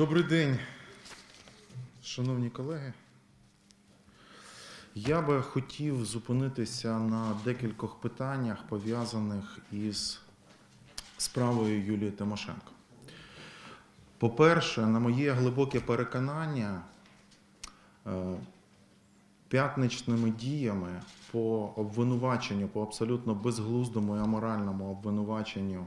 Добрий день, шановні колеги. Я би хотів зупинитися на декількох питаннях, пов'язаних із справою Юлії Тимошенко. По-перше, на моє глибоке переконання, е, п'ятничними діями по обвинуваченню, по абсолютно безглуздому і аморальному обвинуваченню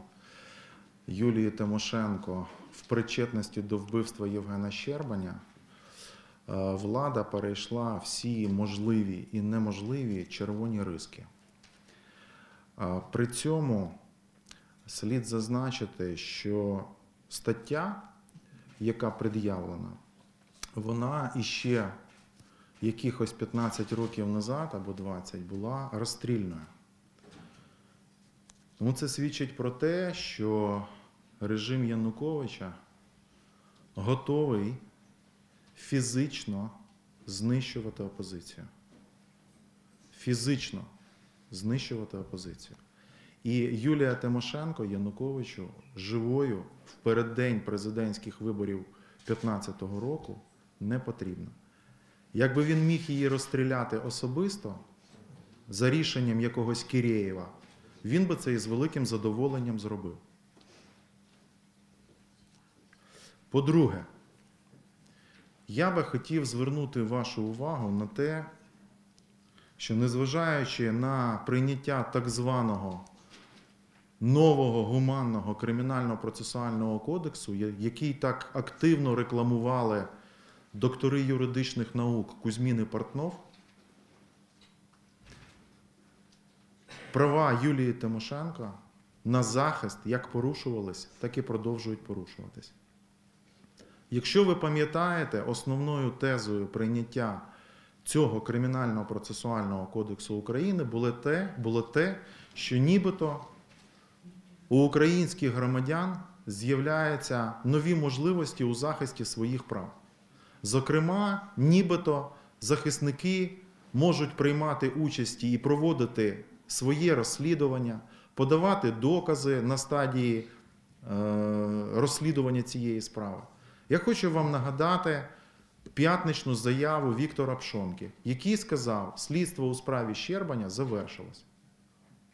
Юлії Тимошенко в причетності до вбивства Євгена Щербаня, е, влада перейшла всі можливі і неможливі червоні риски. Е, При цьому слід зазначити, що стаття, яка пред'явлена, вона іще якихось 15 років назад або 20 була розстрільною. Тому це свідчить про те, що режим Януковича готовий фізично знищувати опозицію. Фізично знищувати опозицію. І Юлія Тимошенко Януковичу живою в переддень президентських виборів 2015 року не потрібна. Якби він міг її розстріляти особисто за рішенням якогось Кірєєва, він би це із великим задоволенням зробив. По-друге, я би хотів звернути вашу увагу на те, що незважаючи на прийняття так званого нового гуманного кримінально-процесуального кодексу, який так активно рекламували доктори юридичних наук Кузьмін і Портнов, права Юлії Тимошенко на захист як порушувались, так і продовжують порушуватись. Якщо ви пам'ятаєте, основною тезою прийняття цього кримінального процесуального кодексу України було те, було те, що нібито у українських громадян з'являються нові можливості у захисті своїх прав. Зокрема, нібито захисники можуть приймати участі і проводити своє розслідування, подавати докази на стадії е, розслідування цієї справи. Я хочу вам нагадати п'ятничну заяву Віктора Пшонки, який сказав, слідство у справі Щербаня завершилось.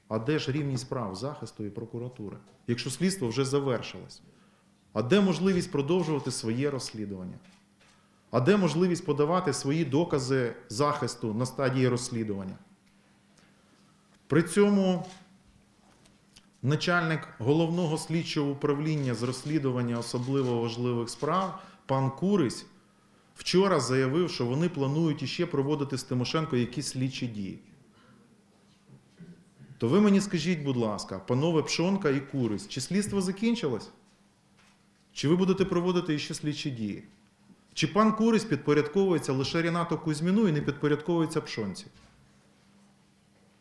А де ж рівність прав захисту і прокуратури, якщо слідство вже завершилось? А де можливість продовжувати своє розслідування? А де можливість подавати свої докази захисту на стадії розслідування? При цьому начальник головного слідчого управління з розслідування особливо важливих справ пан Курись вчора заявив, що вони планують іще проводити з Тимошенко якісь слідчі дії. То ви мені скажіть, будь ласка, панове Пшонка і Курись, чи слідство закінчилось? Чи ви будете проводити іще слідчі дії? Чи пан Курись підпорядковується лише Рінату Кузьміну і не підпорядковується Пшонці?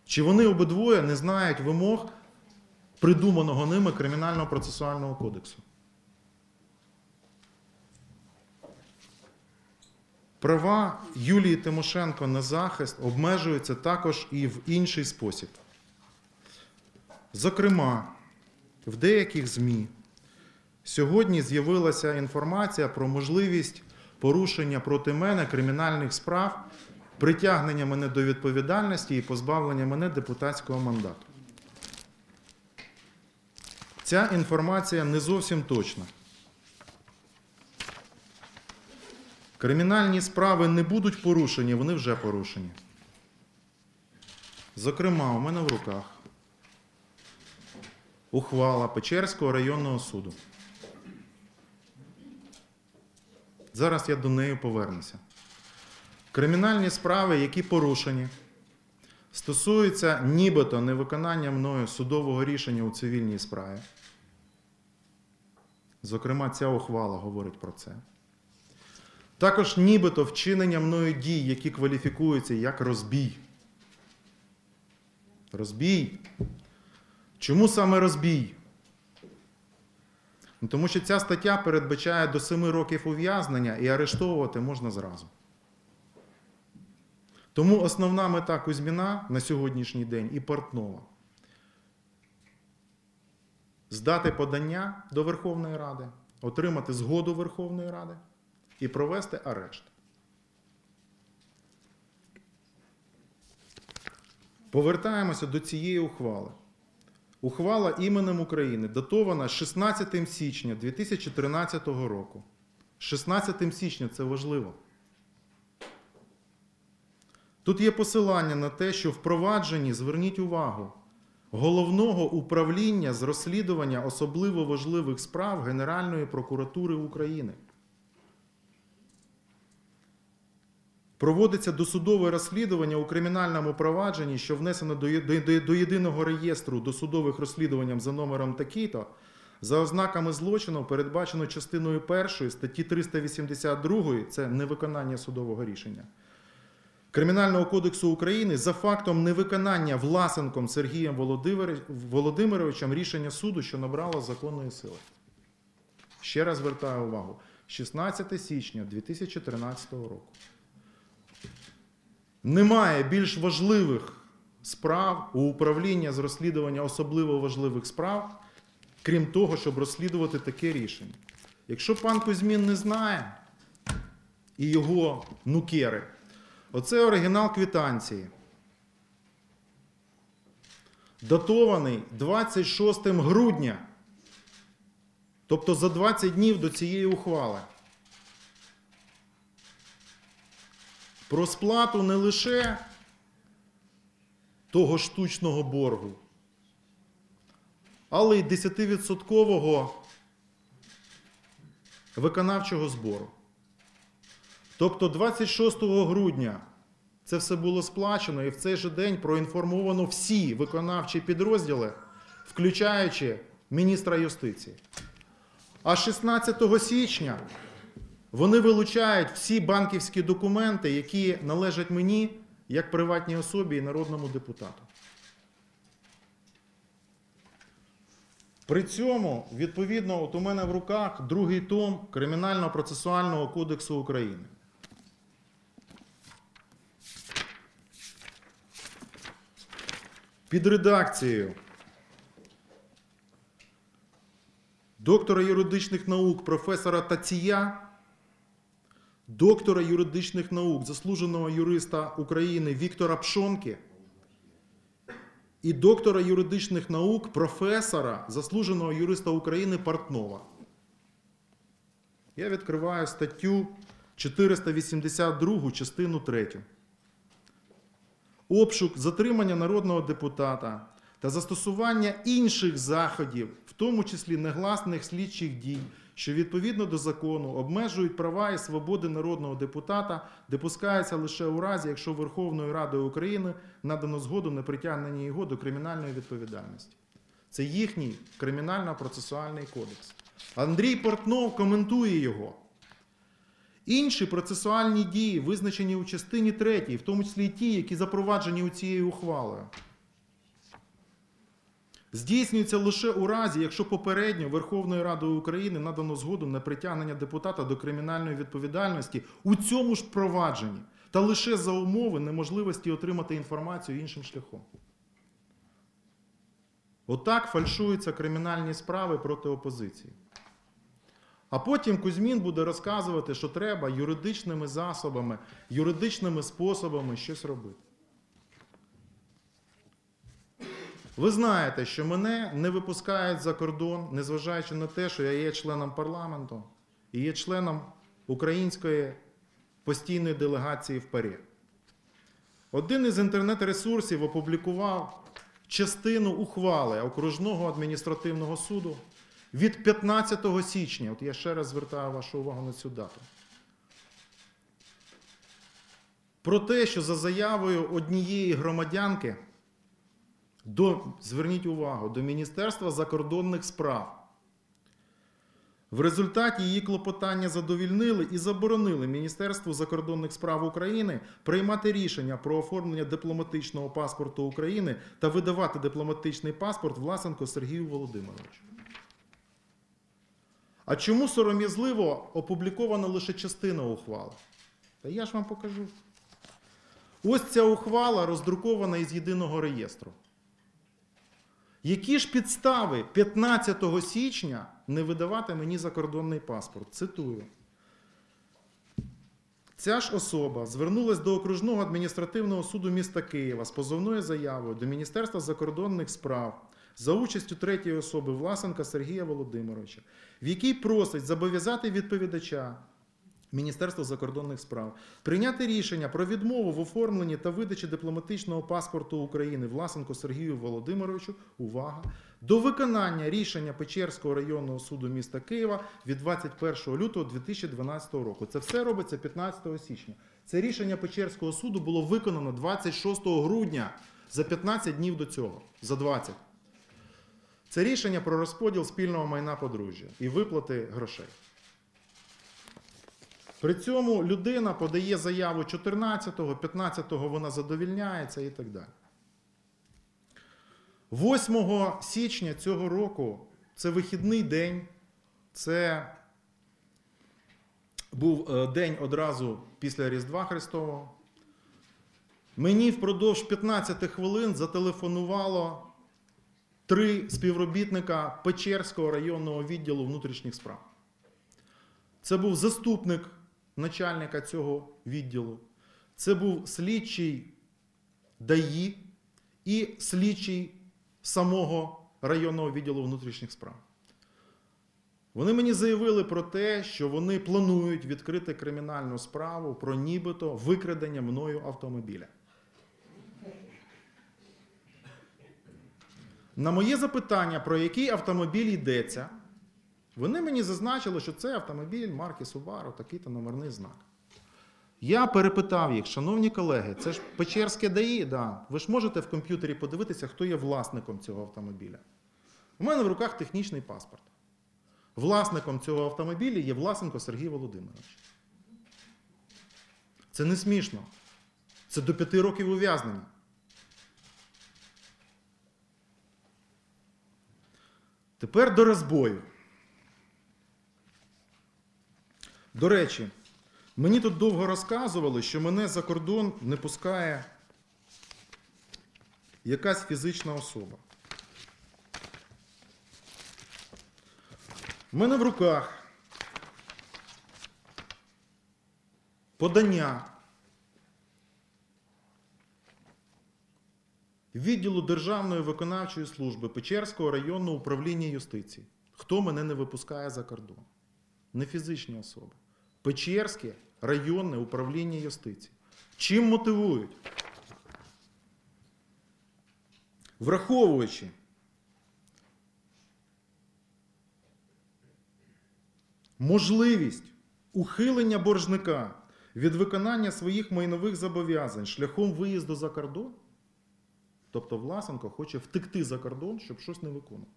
Чи вони обидвоє не знають вимог придуманого ними Кримінального процесуального кодексу? Права Юлії Тимошенко на захист обмежуються також і в інший спосіб. Зокрема, в деяких ЗМІ сьогодні з'явилася інформація про можливість порушення проти мене кримінальних справ, притягнення мене до відповідальності і позбавлення мене депутатського мандату. Ця інформація не зовсім точна. Кримінальні справи не будуть порушені, вони вже порушені. Зокрема, у мене в руках ухвала Печерського районного суду. Зараз я до неї повернуся. Кримінальні справи, які порушені, стосуються нібито невиконання мною судового рішення у цивільній справі. Зокрема, ця ухвала говорить про це. Також нібито вчинення мною дій, які кваліфікуються як розбій. Розбій. Чому саме розбій? Ну, Тому що ця стаття передбачає до 7 років ув'язнення і арештовувати можна зразу. Тому основна мета Кузьміна на сьогоднішній день і Портнова здати подання до Верховної Ради отримати згоду Верховної Ради і провести арешт. Повертаємося до цієї ухвали. Ухвала іменем України датована 16 січня 2013 року. 16 січня це важливо. Тут є посилання на те, що впровадженні, зверніть увагу, головного управління з розслідування особливо важливих справ Генеральної прокуратури України. Проводиться досудове розслідування у кримінальному провадженні, що внесено до, єдиного реєстру досудових розслідувань за номером такий-то, за ознаками злочину, передбачено частиною 1 статті 382, це невиконання судового рішення. Кримінального кодексу України за фактом невиконання Власенком Сергієм Володимировичем рішення суду, що набрало законної сили. Ще раз звертаю увагу: 16 січня 2013 року. Немає більш важливих справ у управління з розслідування особливо важливих справ, крім того, щоб розслідувати таке рішення. Якщо пан Кузьмін не знає і його нукери, оце оригінал квитанції. Датований 26 грудня, тобто за 20 днів до цієї ухвали. Про сплату не лише того штучного боргу, але й 10% виконавчого збору. Тобто 26 грудня це все було сплачено, і в цей же день проінформовано всі виконавчі підрозділи, включаючи міністра юстиції. А 16 січня вони вилучають всі банківські документи, які належать мені як приватній особі і народному депутату. При цьому, відповідно, от у мене в руках другий том Кримінально-процесуального кодексу України. Під редакцією доктора юридичних наук професора Тація доктора юридичних наук, заслуженого юриста України Віктора Пшонки і доктора юридичних наук, професора, заслуженого юриста України Портнова. Я відкриваю статтю 482, частину 3. Обшук, затримання народного депутата та застосування інших заходів, в тому числі негласних слідчих дій, що відповідно до закону обмежують права і свободи народного депутата, допускається лише у разі, якщо Верховною Радою України надано згоду на притягнення його до кримінальної відповідальності. Це їхній кримінально-процесуальний кодекс. Андрій Портнов коментує його. Інші процесуальні дії визначені у частині 3, в тому числі і ті, які запроваджені у цією ухвалою. Здійснюється лише у разі, якщо попередньо Верховною Радою України надано згоду на притягнення депутата до кримінальної відповідальності у цьому ж провадженні та лише за умови неможливості отримати інформацію іншим шляхом. Отак фальшуються кримінальні справи проти опозиції. А потім Кузьмін буде розказувати, що треба юридичними засобами, юридичними способами щось робити. Ви знаєте, що мене не випускають за кордон, незважаючи на те, що я є членом парламенту і є членом української постійної делегації в ПАРі. Один із інтернет-ресурсів опублікував частину ухвали окружного адміністративного суду від 15 січня. От я ще раз звертаю вашу увагу на цю дату. Про те, що за заявою однієї громадянки до, зверніть увагу, до Міністерства закордонних справ. В результаті її клопотання задовільнили і заборонили Міністерству закордонних справ України приймати рішення про оформлення дипломатичного паспорту України та видавати дипломатичний паспорт Власенко Сергію Володимировичу. А чому сором'язливо опублікована лише частина ухвали? Та я ж вам покажу. Ось ця ухвала роздрукована із єдиного реєстру. Які ж підстави 15 січня не видавати мені закордонний паспорт. Цитую. Ця ж особа звернулась до окружного адміністративного суду міста Києва з позовною заявою до Міністерства закордонних справ за участю третьої особи Власенка Сергія Володимировича, в якій просить зобов'язати відповідача Міністерства закордонних справ прийняти рішення про відмову в оформленні та видачі дипломатичного паспорту України Власенко Сергію Володимировичу. Увага! До виконання рішення Печерського районного суду міста Києва від 21 лютого 2012 року. Це все робиться 15 січня. Це рішення Печерського суду було виконано 26 грудня за 15 днів до цього. За 20. Це рішення про розподіл спільного майна подружжя і виплати грошей. При цьому людина подає заяву 14-го, 15-го вона задовільняється і так далі. 8 січня цього року це вихідний день, це був е, день одразу після Різдва Христового. Мені впродовж 15 хвилин зателефонувало три співробітника Печерського районного відділу внутрішніх справ. Це був заступник начальника цього відділу, це був слідчий ДАІ і слідчий самого районного відділу внутрішніх справ. Вони мені заявили про те, що вони планують відкрити кримінальну справу про нібито викрадення мною автомобіля. На моє запитання, про який автомобіль йдеться, вони мені зазначили, що це автомобіль марки Subaru, такий-то номерний знак. Я перепитав їх, шановні колеги, це ж Печерське ДАІ, да. ви ж можете в комп'ютері подивитися, хто є власником цього автомобіля. У мене в руках технічний паспорт. Власником цього автомобіля є Власенко Сергій Володимирович. Це не смішно. Це до п'яти років ув'язнення. Тепер до розбою. До речі, мені тут довго розказували, що мене за кордон не пускає якась фізична особа. У мене в руках подання відділу Державної виконавчої служби Печерського районного управління юстиції. Хто мене не випускає за кордон? Не фізичні особи. Печерське районне управління юстиції. Чим мотивують? Враховуючи можливість ухилення боржника від виконання своїх майнових зобов'язань шляхом виїзду за кордон, тобто Власенко хоче втекти за кордон, щоб щось не виконувати.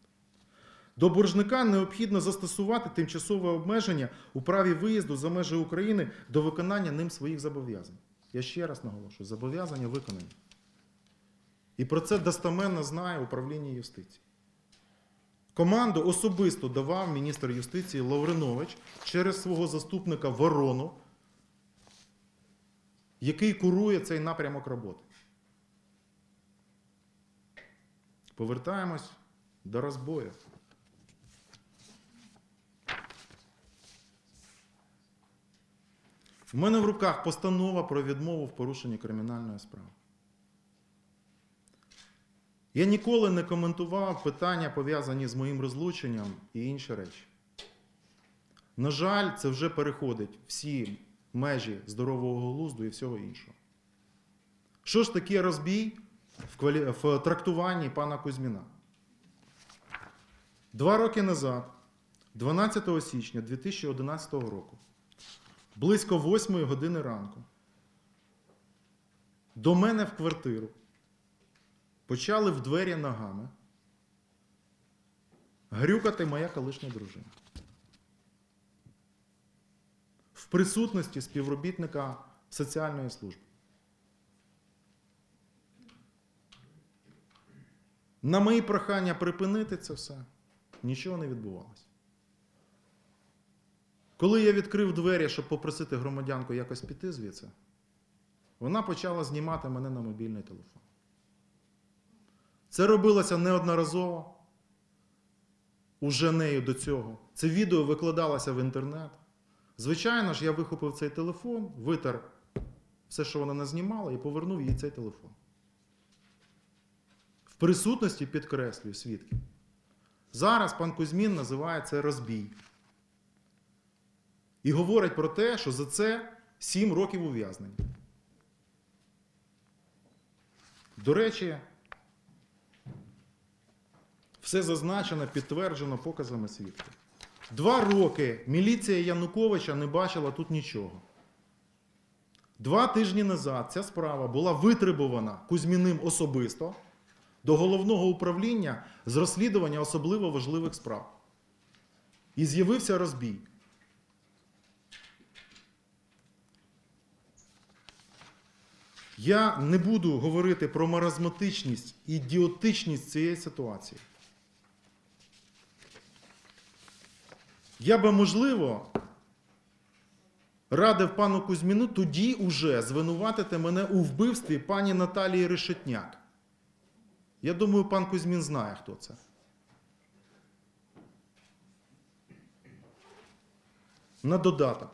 До боржника необхідно застосувати тимчасове обмеження у праві виїзду за межі України до виконання ним своїх зобов'язань. Я ще раз наголошую, зобов'язання виконані. І про це достаменно знає управління юстиції. Команду особисто давав міністр юстиції Лавринович через свого заступника Ворону, який курує цей напрямок роботи. Повертаємось до розбою. У мене в руках постанова про відмову в порушенні кримінальної справи. Я ніколи не коментував питання, пов'язані з моїм розлученням і інші речі. На жаль, це вже переходить всі межі здорового глузду і всього іншого. Що ж таке розбій в, квалі... в трактуванні пана Кузьміна? Два роки назад, 12 січня 2011 року, близько 8 години ранку, до мене в квартиру почали в двері ногами грюкати моя колишня дружина. В присутності співробітника соціальної служби. На мої прохання припинити це все, нічого не відбувалося. Коли я відкрив двері, щоб попросити громадянку якось піти звідси, вона почала знімати мене на мобільний телефон. Це робилося неодноразово. уже нею до цього. Це відео викладалося в інтернет. Звичайно ж, я вихопив цей телефон, витер все, що вона назнімала, і повернув їй цей телефон. Присутності підкреслюю свідків. Зараз пан Кузьмін називає це розбій. І говорить про те, що за це 7 років ув'язнення. До речі, все зазначено, підтверджено показами свідків. Два роки міліція Януковича не бачила тут нічого. Два тижні назад ця справа була витребувана Кузьміним особисто до головного управління з розслідування особливо важливих справ. І з'явився розбій. Я не буду говорити про маразматичність і ідіотичність цієї ситуації. Я би, можливо, радив пану Кузьміну тоді уже звинуватити мене у вбивстві пані Наталії Решетняк. Я думаю, пан Кузьмін знає, хто це. На додаток.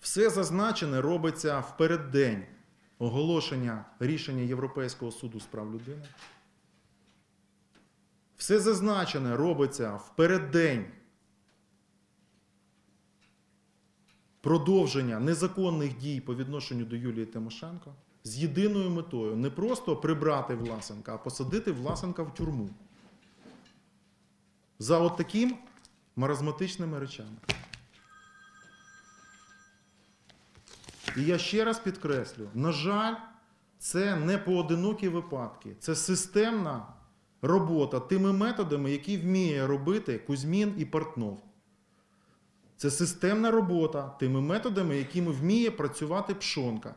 Все зазначене робиться в переддень оголошення рішення Європейського суду з прав людини. Все зазначене робиться в переддень продовження незаконних дій по відношенню до Юлії Тимошенко з єдиною метою не просто прибрати Власенка, а посадити Власенка в тюрму. За от таким маразматичними речами. І я ще раз підкреслю: на жаль, це не поодинокі випадки, це системна робота тими методами, які вміє робити Кузьмін і Портнов. Це системна робота тими методами, якими вміє працювати Пшонка.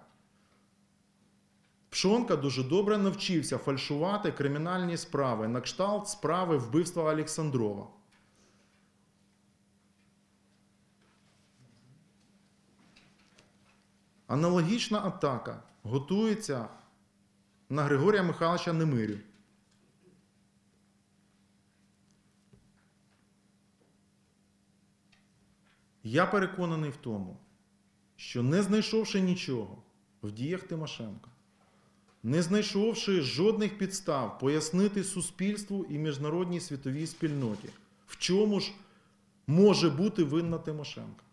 Пшонка дуже добре навчився фальшувати кримінальні справи на кшталт справи вбивства Олександрова. Аналогічна атака готується на Григорія Михайловича Немирю. Я переконаний в тому, що не знайшовши нічого в діях Тимошенка, не знайшовши жодних підстав пояснити суспільству і міжнародній світовій спільноті, в чому ж може бути винна Тимошенка.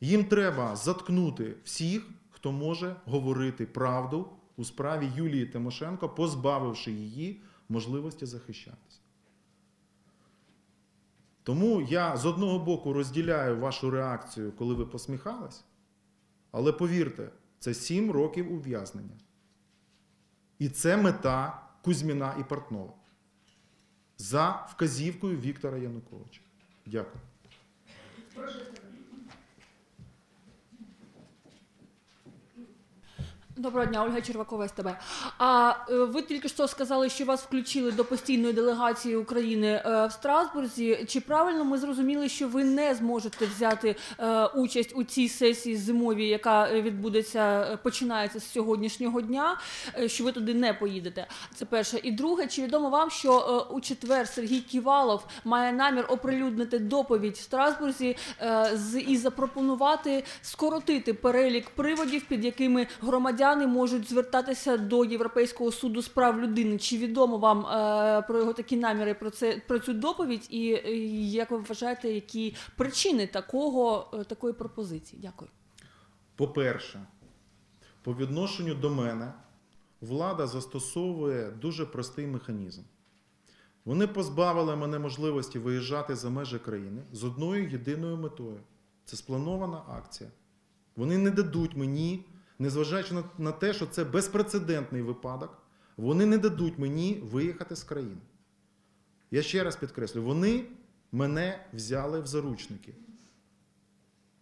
Їм треба заткнути всіх, хто може говорити правду у справі Юлії Тимошенко, позбавивши її можливості захищатися. Тому я з одного боку розділяю вашу реакцію, коли ви посміхались, але повірте, це 7 років ув'язнення. І це мета Кузьміна і Портнова за вказівкою Віктора Януковича. Дякую. Доброго дня, Ольга Червакова з тебе. А е, ви тільки що сказали, що вас включили до постійної делегації України е, в Страсбурзі. Чи правильно ми зрозуміли, що ви не зможете взяти е, участь у цій сесії зимовій, яка відбудеться, починається з сьогоднішнього дня? Що ви туди не поїдете? Це перше. І друге, чи відомо вам, що у четвер Сергій Ківалов має намір оприлюднити доповідь в Страсбурзі і запропонувати скоротити перелік приводів, під якими громадяни можуть звертатися до Європейського суду з прав людини. Чи відомо вам е, про його такі наміри про це про цю доповідь? І е, як ви вважаєте, які причини такого е, такої пропозиції? Дякую. По-перше, по відношенню до мене влада застосовує дуже простий механізм. Вони позбавили мене можливості виїжджати за межі країни з одною єдиною метою. Це спланована акція. Вони не дадуть мені, незважаючи на, на те, що це безпрецедентний випадок, вони не дадуть мені виїхати з країни. Я ще раз підкреслю, вони мене взяли в заручники.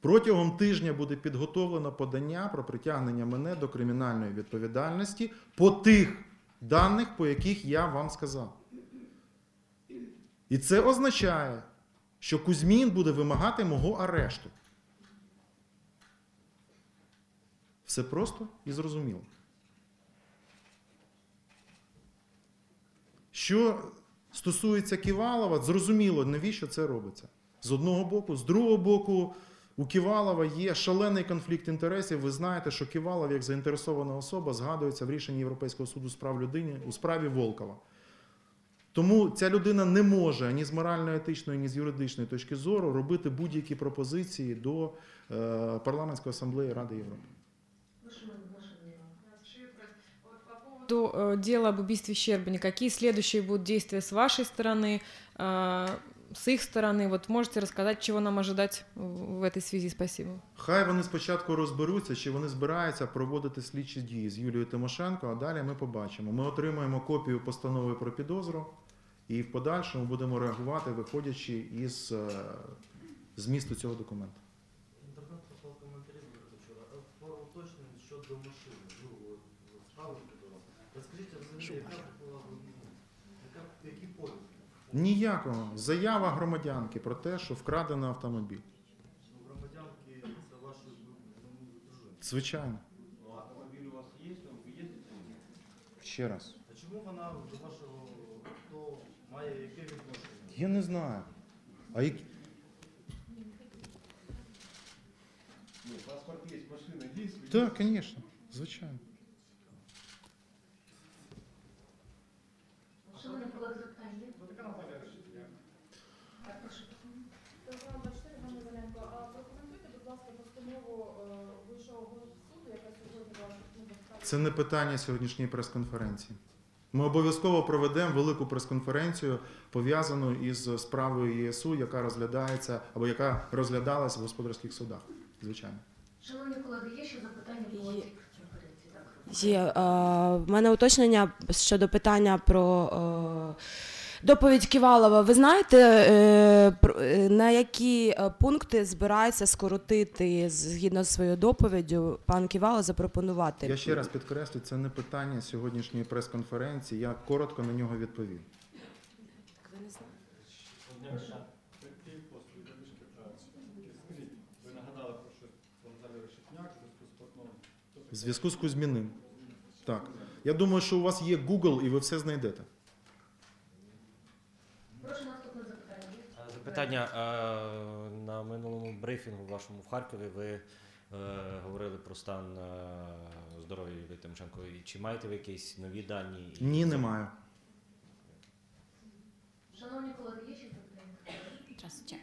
Протягом тижня буде підготовлено подання про притягнення мене до кримінальної відповідальності по тих даних, по яких я вам сказав. І це означає, що Кузьмін буде вимагати мого арешту. Все просто і зрозуміло. Що стосується Ківалова, зрозуміло, навіщо це робиться. З одного боку, з другого боку, у Ківалова є шалений конфлікт інтересів. Ви знаєте, що Ківалов, як заінтересована особа, згадується в рішенні Європейського суду з прав людини у справі Волкова. Тому ця людина не може ні з морально-етичної, ні з юридичної точки зору робити будь-які пропозиції до е, парламентської асамблеї Ради Європи По поводу э, дела об убийстве Щербани, какие следующие будут действия с вашей стороны, э, с их стороны? Вот можете рассказать, чего нам ожидать в в этой связи? Спасибо. Хай вони спочатку розберуться, чи вони збираються проводити слідчі дії з Юлією Тимошенко, а далі ми побачимо. Ми отримаємо копію постанови про підозру і в подальшому будемо реагувати, виходячи із е, змісту цього документу. Уточнення щодо машини, ну, справи подавав. Розкажіть, а взагалі, яка була, яка, які події? Ніякого заява громадянки про те, що вкрадено автомобіль. Ну, громадянки, це ваші, ну, дружини. Звичайно, Ну, автомобіль у вас є, ви їздите? ще раз. А чому вона до вашого авто має яке відношення? Я не знаю. А які... Паспорт есть, машина есть. Так, звісно, звичайно. Шановні колеги, запитання є? Так, прошу. Програма 24, Ганна А прокоментуйте, будь ласка, постанову Вищого суду, яка сьогодні була. Це не питання сьогоднішньої прес-конференції. Ми обов'язково проведемо велику прес-конференцію, пов'язану із справою ЄСУ, яка розглядається або яка розглядалась в господарських судах. Звичайно. Шановні колеги, є ще запитання по Є. цій конференції? Так. Є в мене уточнення щодо питання про е, доповідь Ківалова. Ви знаєте, е, е, на які пункти збирається скоротити згідно з своєю доповіддю пан Ківалов запропонувати? Я ще раз підкреслю, це не питання сьогоднішньої прес-конференції. Я коротко на нього відповів. Ви не знаєте? Ви нагадали про що Наталі Решетняк, зв'язку з Портновим. В зв'язку з Кузьміним. Так. Я думаю, що у вас є Google і ви все знайдете. Прошу наступне запитання. Запитання на минулому брифінгу вашому в Харкові ви е, говорили про стан е, здоров'я Юлії Тимошенко. Чи маєте ви якісь нові дані? Ні, немає. Шановні колеги, є ще запитання? Здравствуйте.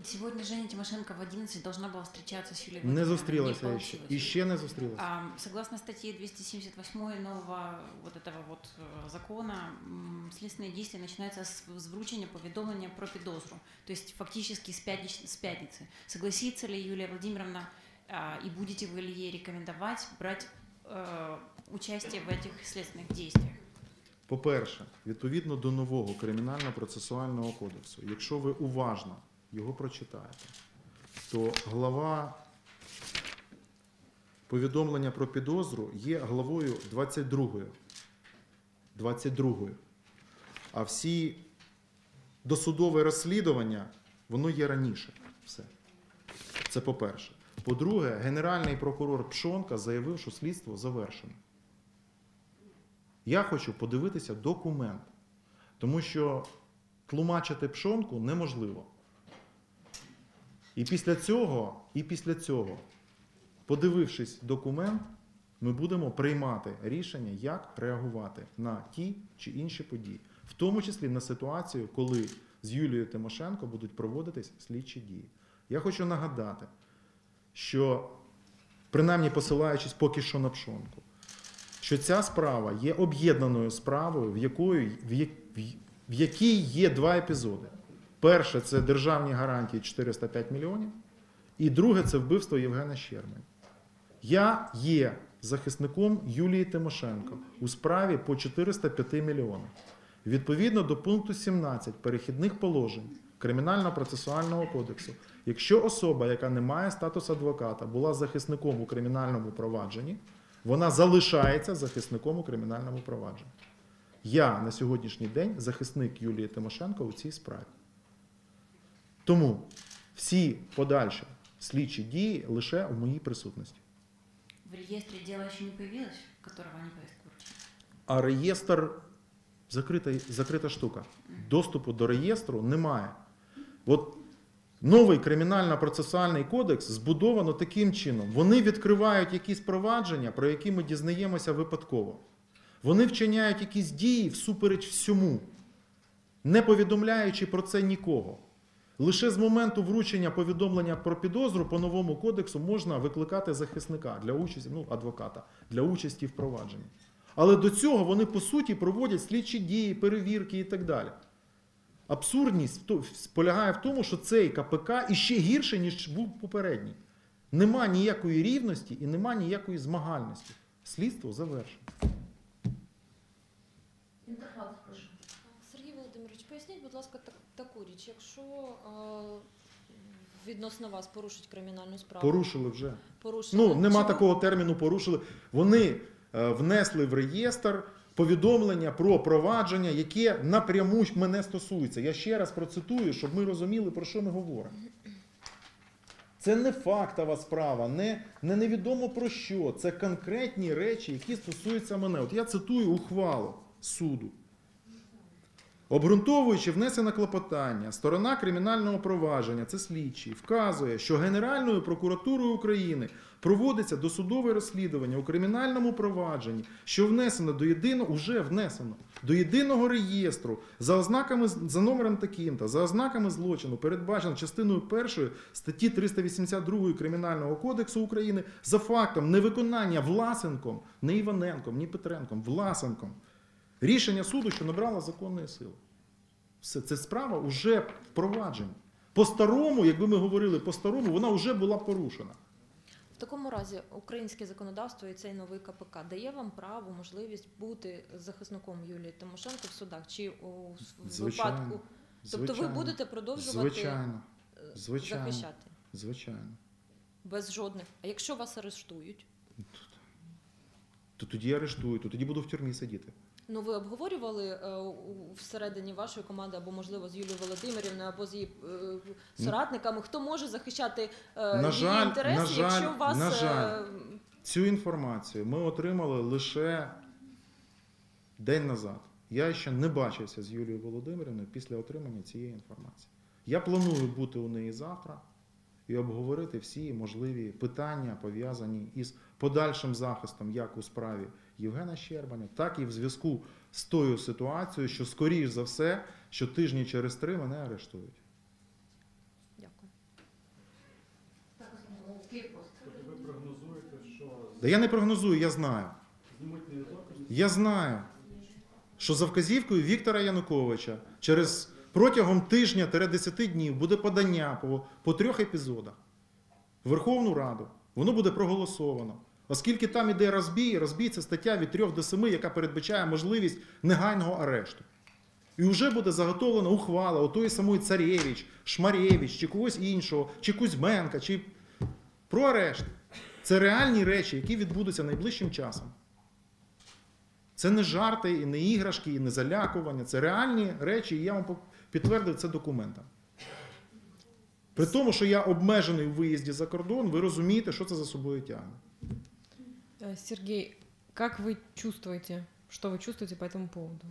А, Сегодня Женя Тимошенко в 11 должна была встречаться с Юлией Не Владимировной. зустрілася Не ще. получилось. І ще не зустрілася. А, Согласно статье 278 нового вот этого вот э, закона, м, следственные действия начинаются с с вручения поведомления про підозру. То есть фактически с пятниц- с пятницы. Согласится ли Юлия Владимировна а, и будете вы ли ей рекомендовать брать э, участие в этих следственных действиях? По-перше, відповідно до нового кримінально-процесуального кодексу, якщо ви уважно його прочитаєте, то глава повідомлення про підозру є главою 22. 22. А всі досудове розслідування, воно є раніше. Все. Це по-перше. По-друге, генеральний прокурор Пшонка заявив, що слідство завершено. Я хочу подивитися документ, тому що тлумачити пшонку неможливо. І після цього, і після цього, подивившись документ, ми будемо приймати рішення, як реагувати на ті чи інші події, в тому числі на ситуацію, коли з Юлією Тимошенко будуть проводитись слідчі дії. Я хочу нагадати, що принаймні посилаючись поки що на пшонку, що ця справа є об'єднаною справою, в, якої, в, якій є два епізоди. Перше це державні гарантії 405 мільйонів, і друге це вбивство Євгена Щермань. Я є захисником Юлії Тимошенко у справі по 405 мільйонах. Відповідно до пункту 17 перехідних положень Кримінально-процесуального кодексу, якщо особа, яка не має статус адвоката, була захисником у кримінальному провадженні, вона залишається захисником у кримінальному провадженні. Я на сьогоднішній день захисник Юлії Тимошенко у цій справі. Тому всі подальші слідчі дії лише в моїй присутності. В реестре дело еще не появилось, которого они повестку? А реєстр Закрита, закрита штука. Доступу до реєстру немає. От новий кримінально-процесуальний кодекс збудовано таким чином. Вони відкривають якісь провадження, про які ми дізнаємося випадково. Вони вчиняють якісь дії всупереч всьому, не повідомляючи про це нікого. Лише з моменту вручення повідомлення про підозру по новому кодексу можна викликати захисника для участі, ну, адвоката для участі в провадженні. Але до цього вони по суті проводять слідчі дії, перевірки і так далі. Абсурдність полягає в тому, що цей КПК іще гірше, ніж був попередній. Нема ніякої рівності і нема ніякої змагальності. Слідство завершено. Сергій Володимирович, поясніть, будь ласка, так, таку річ. Якщо е, відносно вас порушить кримінальну справу, Порушили вже. порушили, Ну, нема ви- такого терміну порушили. Вони е, внесли в реєстр повідомлення про провадження, яке напряму мене стосується. Я ще раз процитую, щоб ми розуміли, про що ми говоримо. Це не фактова справа, не, не невідомо про що. Це конкретні речі, які стосуються мене. От я цитую ухвалу суду. Обґрунтовуючи внесене клопотання, сторона кримінального провадження, це слідчий, вказує, що Генеральною прокуратурою України проводиться досудове розслідування у кримінальному провадженні, що внесено до єдиного, уже внесено до єдиного реєстру за ознаками за номером таким-то, за ознаками злочину, передбачено частиною першої статті 382 Кримінального кодексу України за фактом невиконання Власенком, не Іваненком, ні Петренком, Власенком рішення суду, що набрало законної сили. Все, це справа вже впроваджена. По-старому, якби ми говорили по-старому, вона вже була порушена. в такому разі українське законодавство і цей новий КПК дає вам право, можливість бути захисником Юлії Тимошенко в судах чи у Звичайно. випадку. Тобто ви будете продовжувати Звичайно. е, Звичайно. захищати Звичайно. без жодних. А якщо вас арештують? То тоді арештують, то тоді буду в тюрмі сидіти. Ну, ви обговорювали е, всередині вашої команди, або можливо з Юлією Володимирівною, або з її е, соратниками, хто може захищати е, На її жаль, інтереси, на жаль, якщо у вас на е, жаль. Цю інформацію ми отримали лише день назад. Я ще не бачився з Юлією Володимирівною після отримання цієї інформації. Я планую бути у неї завтра і обговорити всі можливі питання, пов'язані із подальшим захистом як у справі Євгена Щербаня, так і в зв'язку з тою ситуацією, що скоріш за все, що тижні через три мене арештують. Дякую. Так, Ви прогнозуєте, що Да я не прогнозую, я знаю. знімуть? Я знаю, що за вказівкою Віктора Януковича через протягом тижня-10 днів буде подання по, по трьох епізодах в Верховну Раду. Воно буде проголосовано. Оскільки там іде розбій, розбій це стаття від 3 до 7, яка передбачає можливість негайного арешту. І вже буде заготовлена ухвала отої самої Царєвич, Шмарєвич, чи когось іншого, чи Кузьменка, чи про арешт. Це реальні речі, які відбудуться найближчим часом. Це не жарти, і не іграшки, і не залякування. Це реальні речі, і я вам підтвердив це документом. При тому, що я обмежений у виїзді за кордон, ви розумієте, що це за собою тягне. Э, Сергей, как вы чувствуете, что вы чувствуете по этому поводу?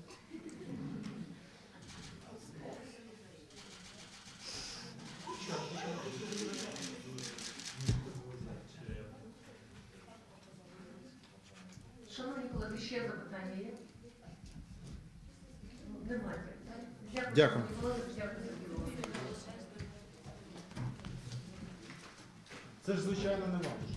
Шановні колеги, ще запитання є? Немає. Дякую. Дякую. шановні колеги, Дякую, Сергій Володимирович. Це ж, звичайно, не важко.